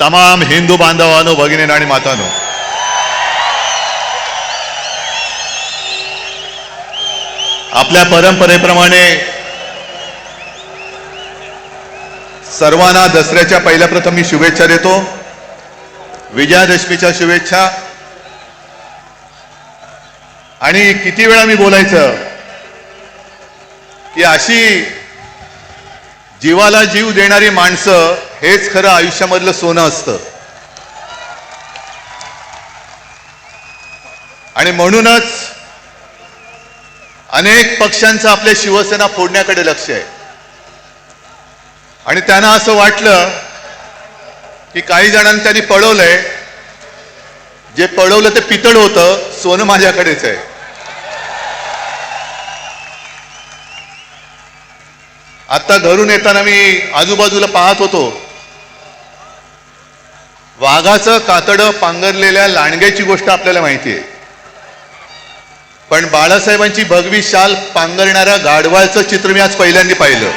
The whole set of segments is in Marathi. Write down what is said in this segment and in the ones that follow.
तमाम हिंदू बांधवांनो भगिनी आणि मातानो. आपल्या परंपरेप्रमाणे सर्वांना दसऱ्याच्या पहिल्या प्रथम मी शुभेच्छा देतो. विजयादशमीच्या शुभेच्छा. आणि किती वेळा मी बोलायचं की अशी जीवाला जीव देणारी माणसं हेच खरं आयुष्यामधलं सोनं असतं. आणि म्हणूनच अनेक पक्षांचं आपल्या शिवसेना फोडण्याकडे लक्ष आहे. आणि त्यांना असं वाटलं की काही जणांनी त्यांनी पळवलंय. जे पळवलं ते पितळ होतं सोनं माझ्याकडेच आहे. आता घरून येताना मी आजूबाजूला पाहत होतो. वाघाचं कातडं पांघरलेल्या लांडग्याची गोष्ट आपल्याला माहिती आहे. पण बाळासाहेबांची भगवी शाल पांघरणाऱ्या गाढवाळचं चित्र मी आज पहिल्यांदा पाहिलं.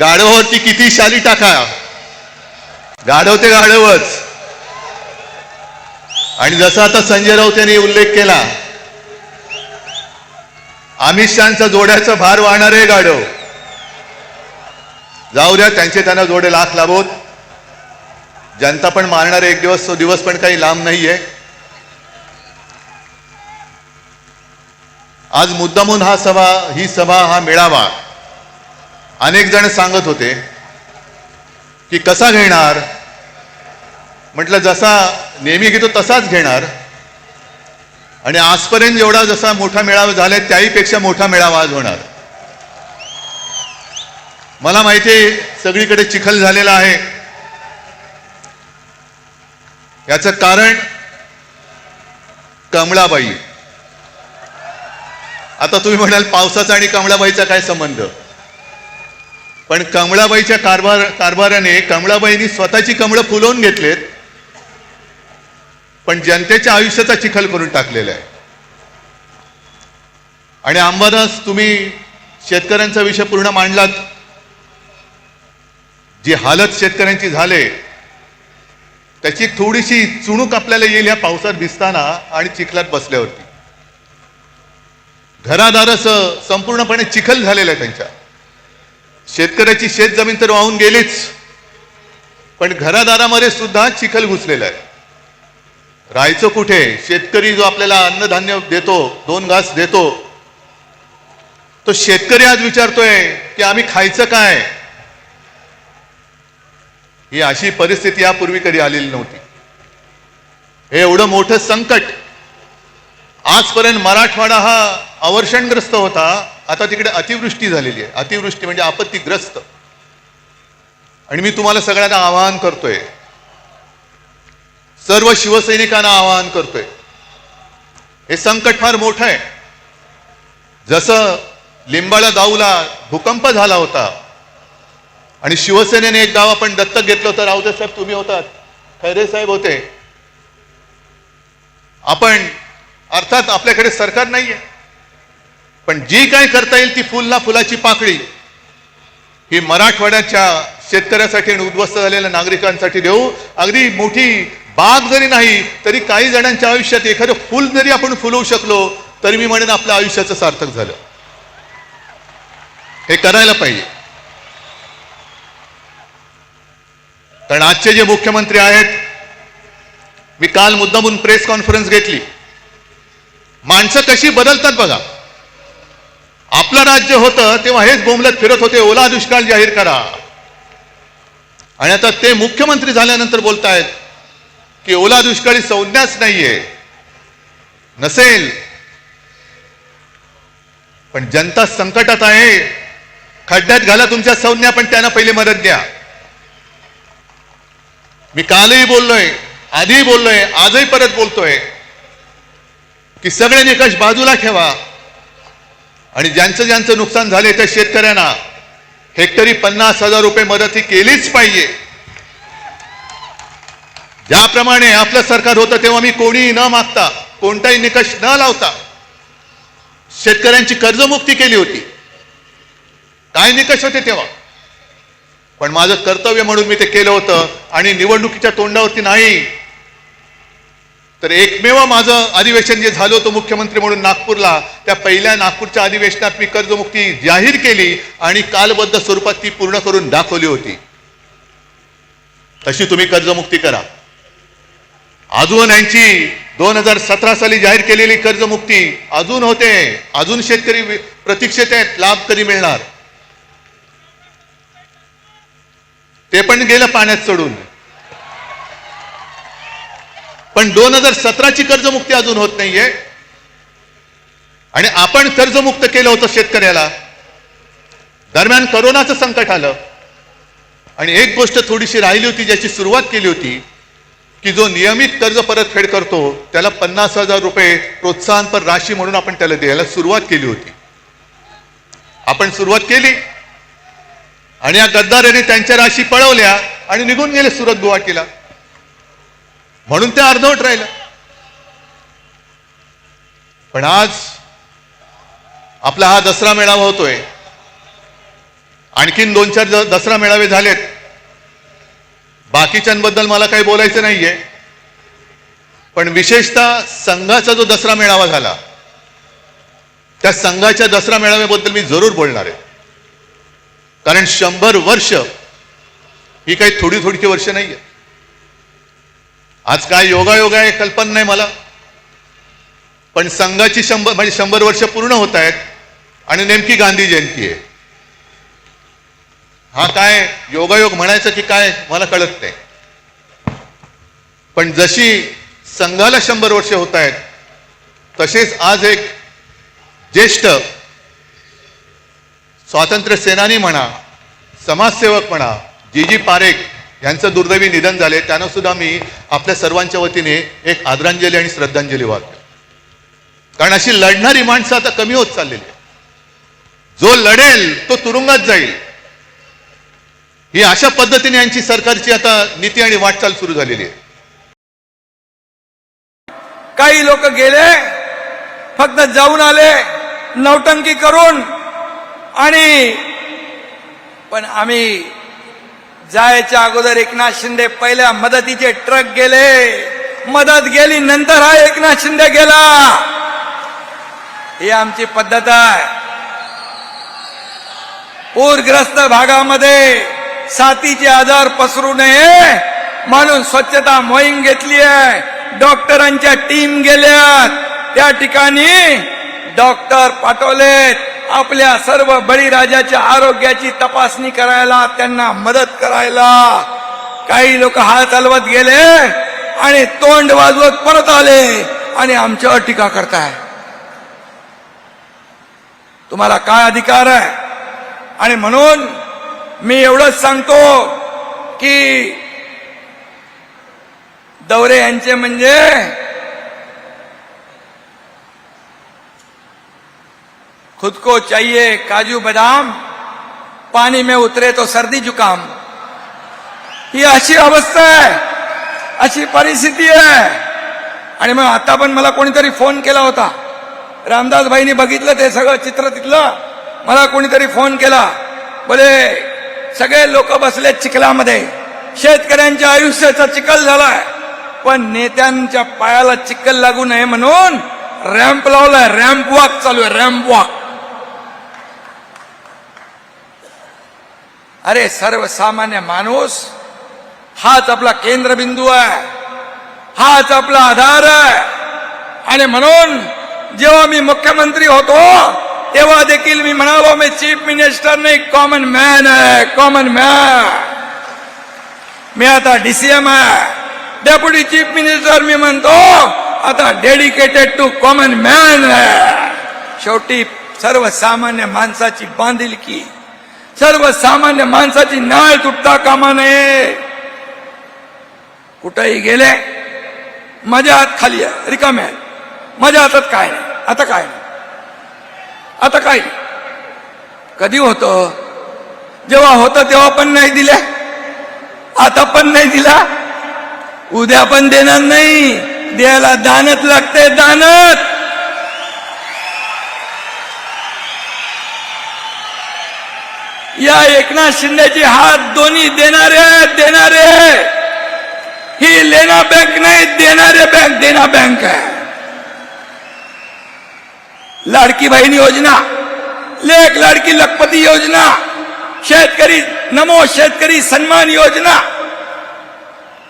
गाढवावरती किती शाली टाका. गाढव ते गाढवच. आणि जसं आता संजय राऊत यांनी उल्लेख केला अमित शहाचा जोड्याचा भार वाहणारे गाढव. जाऊ द्या त्यांचे त्यांना जोडे लाख लाभोत. जनता पण मारणार एक दिवस तो दिवस पण काही लांब नाहीये. आज मुद्दामून हा सभा ही सभा हा मेळावा अनेक जण सांगत होते की कसा घेणार? म्हटलं जसा नेहमी घेतो तसाच घेणार. आणि आजपर्यंत एवढा जसा मोठा मेळावा झालाय त्याहीपेक्षा मोठा मेळावा आज होणार. मला माहिती आहे सगळीकडे चिखल झालेला आहे. याचं कारण कमळाबाई. आता तुम्ही म्हणाल पावसाचा आणि कमळाबाईचा काय संबंध? पण कमळाबाईच्या कारभार कारभाराने कमळाबाईंनी स्वतःची कमळं फुलवून घेतलेत पण जनतेच्या आयुष्याचा चिखल करून टाकलेला आहे. आणि अंबादास तुम्ही शेतकऱ्यांचा विषय पूर्ण मांडलात. जी हालत शेतकऱ्यांची झाले त्याची थोडीशी चुणूक आपल्याला येईल ह्या पावसात भिजताना आणि चिखलात बसल्यावरती. घरादारस संपूर्णपणे चिखल झालेला आहे त्यांच्या. शेतकऱ्याची शेत जमीन तर वाहून गेलीच पण घरादारामध्ये सुद्धा चिखल घुसलेला आहे. राहायचं कुठे? शेतकरी जो आपल्याला अन्नधान्य देतो दोन घास देतो तो शेतकरी आज विचारतोय की आम्ही खायचं काय? ही अशी परिस्थिती यापूर्वी कधी आलेली नव्हती. हे एवढं मोठं संकट. आजपर्यंत मराठवाडा हा अवर्षणग्रस्त होता. आता तिकडे अतिवृष्टी झालेली आहे. अतिवृष्टी म्हणजे आपत्तीग्रस्त. आणि मी तुम्हाला सगळ्यांना आवाहन करतोय. सर्व शिवसैनिकांना आवाहन करतोय. हे संकट फार मोठं आहे. जसं लिंबाळा दाऊला भूकंप झाला होता आणि शिवसेनेने एक गाव आपण दत्तक घेतलं होतं रावते साहेब तुम्ही होतात. खैरे साहेब होते. आपण अर्थात आपल्याकडे सरकार नाहीये. पण जी काय करता येईल ती फुलला फुलाची पाकळी. ही मराठवाड्याच्या शेतकऱ्यासाठी आणि उद्ध्वस्त झालेल्या नागरिकांसाठी देऊ. अगदी मोठी बाग जरी नाही तरी काही जणांच्या आयुष्यात एखादं फुल जरी आपण फुलवू शकलो तरी मी म्हणेन आपल्या आयुष्याचं सार्थक झालं. हे करायला पाहिजे. कारण आजचे जे मुख्यमंत्री आहेत मी काल मुद्दामून प्रेस कॉन्फरन्स घेतली. माणसं कशी बदलतात बघा. आपलं राज्य होतं तेव्हा हेच बोंबलत फिरत होते ओला दुष्काळ जाहीर करा. आणि आता ते मुख्यमंत्री झाल्यानंतर बोलतायत की ओला दुष्काळी संज्ञाच नाहीये. नसेल. पण जनता संकटात आहे. खड्ड्यात घाला तुमच्या संज्ञा पण त्यांना पहिले मदत द्या. मी कालही बोललोय आधीही बोललोय आजही परत बोलतोय की सगळे निकष बाजूला ठेवा आणि ज्यांचं ज्यांचं नुकसान झाले त्या शेतकऱ्यांना हेक्टरी पन्नास हजार रुपये मदत ही केलीच पाहिजे. ज्याप्रमाणे आपलं सरकार होतं तेव्हा मी कोणीही न मागता कोणताही निकष न लावता शेतकऱ्यांची कर्जमुक्ती केली होती. काय निकष होते तेव्हा? पण माझं कर्तव्य म्हणून मी ते केलं होतं आणि निवडणुकीच्या तोंडावरती नाही. तर एकमेव माझं अधिवेशन जे झालं होतं मुख्यमंत्री म्हणून नागपूरला त्या पहिल्या नागपूरच्या अधिवेशनात मी कर्जमुक्ती जाहीर केली आणि कालबद्ध स्वरूपात ती पूर्ण करून दाखवली होती. तशी तुम्ही कर्जमुक्ती करा. अजून यांची दोन हजार सतरा साली जाहीर केलेली कर्जमुक्ती अजून होते. अजून शेतकरी प्रतीक्षेत आहेत लाभ कधी मिळणार? ते पण गेलं पाण्यात चढून. पण दोन हजार सतराची कर्जमुक्ती अजून होत नाहीये. आणि आपण कर्जमुक्त केलं होतं शेतकऱ्याला. दरम्यान करोनाचं संकट आलं. आणि एक गोष्ट थोडीशी राहिली होती ज्याची सुरुवात केली होती की जो नियमित कर्ज परतफेड करतो त्याला पन्नास हजार रुपये प्रोत्साहनपर राशी म्हणून आपण त्याला द्यायला सुरुवात केली होती. आपण सुरुवात केली आणि या गद्दारांनी त्यांच्या राशी पळवल्या आणि निघून गेले सुरत गुवाहाटीला. म्हणून ते अर्धवट राहिलं. पण आज आपला हा दसरा मेळावा होतोय. आणखीन दोन चार दसरा मेळावे झालेत. बाकीच्यांबद्दल मला काही बोलायचं नाहीये. पण विशेषतः संघाचा जो दसरा मेळावा झाला त्या संघाच्या दसरा मेळाव्याबद्दल मी जरूर बोलणार आहे. कारण शंभर वर्ष ही काही थोडी थोडीची वर्ष नाहीये. आज काय योगायोग आहे कल्पना नाही मला. पण संघाची शंभर म्हणजे शंभर वर्ष पूर्ण होत आहेत आणि नेमकी गांधी जयंती आहे. हा काय योगायोग म्हणायचं की काय मला कळत नाही. पण जशी संघाला शंभर वर्ष होत आहेत तसेच आज एक ज्येष्ठ स्वातंत्र्य सेनानी म्हणा समाजसेवक म्हणा जी जी पारेख यांचं दुर्दैवी निधन झाले त्यांना सुद्धा मी आपल्या सर्वांच्या वतीने एक आदरांजली आणि श्रद्धांजली वाहतो. कारण अशी लढणारी माणसं आता कमी होत चाललेली आहे जो लढेल तो तुरुंगात जाईल. ही अशा पद्धतीने यांची सरकारची आता नीती आणि वाटचाल सुरू झालेली आहे. काही लोक गेले फक्त जाऊन आले नौटंकी करून आणि पण आम्ही जायच्या अगोदर एकनाथ शिंदे पहिल्या मदतीचे ट्रक गेले. मदत गेली नंतर हा एकनाथ शिंदे गेला. ही आमची पद्धत आहे. पूरग्रस्त भागामध्ये साथीचे आजार पसरू नये म्हणून स्वच्छता मोहीम घेतली आहे. डॉक्टरांच्या टीम गेल्यात. त्या ठिकाणी डॉक्टर पाठवलेत. आपल्या सर्व बळीराजाच्या आरोग्याची तपासणी करायला त्यांना मदत करायला. काही लोक हाल चालवत गेले आणि तोंड वाजवत परत आले आणि आमच्यावर टीका करताय. तुम्हाला काय अधिकार आहे? आणि म्हणून मी एवढंच सांगतो की दौरे यांचे म्हणजे खुद को चाहिए काजू बदाम पाणी में उतरे तो सर्दी जुकाम। ही अशी अवस्था आहे अशी परिस्थिती आहे आणि मग आता पण मला कोणीतरी फोन केला होता. रामदास भाईनी बघितलं ते सगळं चित्र तिथलं. मला कोणीतरी फोन केला. बोले सगळे लोक बसले चिखलामध्ये. शेतकऱ्यांच्या आयुष्याचा चिखल झालाय. पण नेत्यांच्या पायाला चिखल लागू नये म्हणून रॅम्प लावलाय. रॅम्प वॉक चालू आहे रॅम्प वॉक अरे सर्वसामान्य माणूस हाच आपला केंद्रबिंदू आहे हाच आपला आधार आहे. आणि म्हणून जेव्हा मी मुख्यमंत्री होतो तेव्हा देखील मी म्हणालो मी चीफ मिनिस्टर नाही कॉमन मॅन आहे कॉमन मॅन. मी आता डीसीएम आहे. डेप्युटी चीफ मिनिस्टर मी म्हणतो आता डेडिकेटेड टू कॉमन मॅन आहे. शेवटी सर्वसामान्य माणसाची बांधिलकी सर्वसामान्य माणसाची नाळ तुटता कामा नये. कुठेही गेले माझ्या हात खाली आहे रिकामे आहे. माझ्या हातात काय नाही आता काय नाही. आता काय नाही. कधी होतं? जेव्हा होतं तेव्हा पण नाही दिल्या आता पण नाही दिला. उद्या पण देणार नाही. द्यायला दानत लागते दानत या एकनाथ शिंदेचे हात दोन्ही देणारे आहेत, देणारे ही लेना बँक नाही देणारे बँक देना बँक आहे लाडकी बहीण योजना लेख लाडकी लखपती योजना शेतकरी नमो शेतकरी सन्मान योजना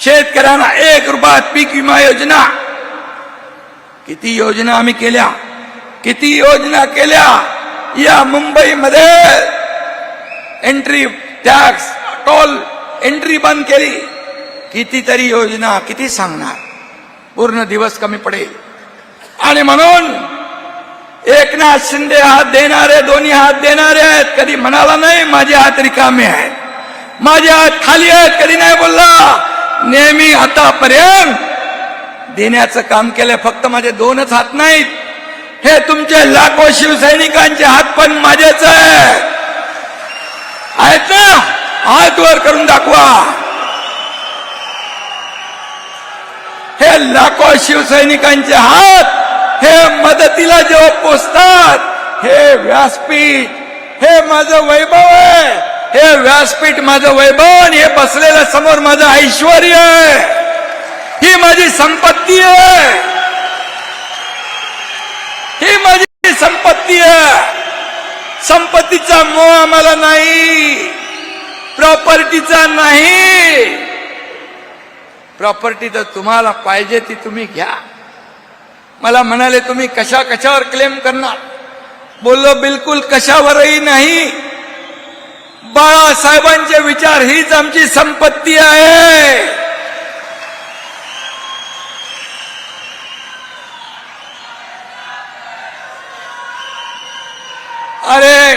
शेतकऱ्यांना एक रुपयात पीक विमा योजना। किती योजना आम्ही केल्या? किती योजना केल्या? या मुंबईमध्ये एंट्री टॅक्स टोल एंट्री बंद केली. कितीतरी योजना किती सांगणार? पूर्ण दिवस कमी पडेल. आणि म्हणून एकनाथ शिंदे हात देणारे दोन्ही हात देणारे आहेत. कधी म्हणाला नाही माझे हात रिकामे आहेत. माझे हात खाली आहेत कधी नाही बोलला. नेहमी आतापर्यंत देण्याचं काम केलंय फक्त माझे दोनच हात नाहीत. हे तुमचे लाखो शिवसैनिकांचे हात पण माझेच आहे हात वर करून दाखवा. हे लाखो शिवसैनिकांचे हात हे मदतीला जेव्हा पोचतात हे व्यासपीठ हे माझं वैभव आहे. हे व्यासपीठ माझं वैभव आणि हे बसलेलं समोर माझं ऐश्वर आहे. ही माझी संपत्ती आहे. ही माझी संपत्ती आहे. संपत्तीचा मोह आम्हाला नाही. प्रॉपर्टीचा नाही. प्रॉपर्टी तर तुम्हाला पाहिजे ती तुम्ही घ्या. मला म्हणाले तुम्ही कशा कशावर क्लेम करणार? बोललो बिलकुल कशावरही नाही. बाळासाहेबांचे विचार हीच आमची संपत्ती आहे अरे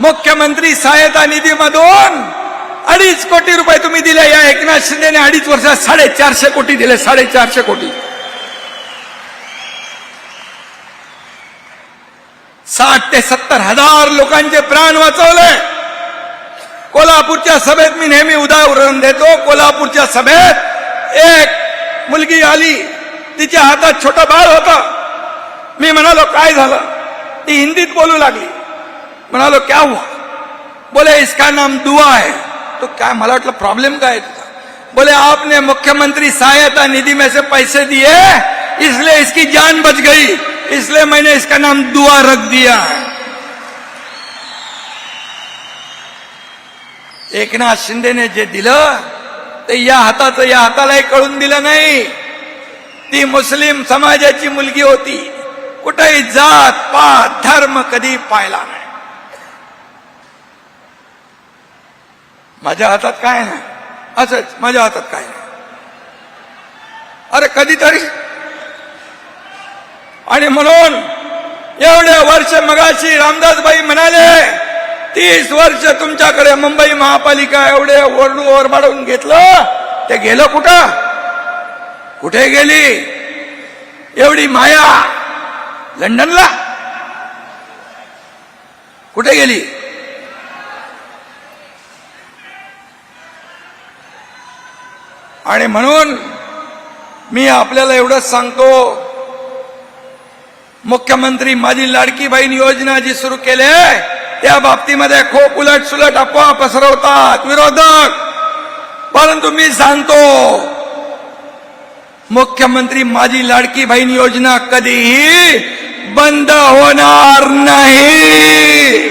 मुख्यमंत्री सहायता निधीमधून अडीच कोटी रुपये तुम्ही दिले या एकनाथ शिंदेने अडीच वर्षात साडेचारशे कोटी दिले साडेचारशे कोटी. साठ ते सत्तर हजार लोकांचे प्राण वाचवले. कोल्हापूरच्या सभेत मी नेहमी उदाहरण देतो. कोल्हापूरच्या सभेत एक मुलगी आली. तिच्या हातात छोटं बाळ होतं. मी म्हणालो काय झालं? ती हिंदीत बोलू लागली. म्हणालो क्या हुआ? बोले इसका नाम दुआ है। तो काय मला वाटलं प्रॉब्लेम काय तुझा? बोले आपने मुख्यमंत्री सहायता निधि में से पैसे दिए इसलिए इसकी जान बच गई इसलिए मैंने इसका नाम दुआ रख दिया एकनाथ एकनाथ शिंदेने जे दिलं ते या हाताचं या हातालाही कळून दिलं नाही. ती मुस्लिम समाजाची मुलगी होती. कुठेही जात पात धर्म कधी पाहिला नाही. माझ्या हातात काय नाही. असंच माझ्या हातात काय नाही. अरे कधीतरी. आणि म्हणून एवढे वर्ष मगाशी रामदासबाई म्हणाले तीस वर्ष तुमच्याकडे मुंबई महापालिका एवढे ओरडू ओरबाडून घेतलं ते गेलं कुठं? कुठे गेली? एवढी माया लंडनला. कुठे गेली? आणि म्हणून मी आपल्याला एवढंच सांगतो मुख्यमंत्री माझी लाडकी बहीण योजना जी सुरू केली आहे त्या बाबतीमध्ये खूप उलट सुलट अफवा पसरवतात विरोधक. परंतु मी सांगतो मुख्यमंत्री माझी लाडकी बहीण योजना कधीही बंद होणार नाही.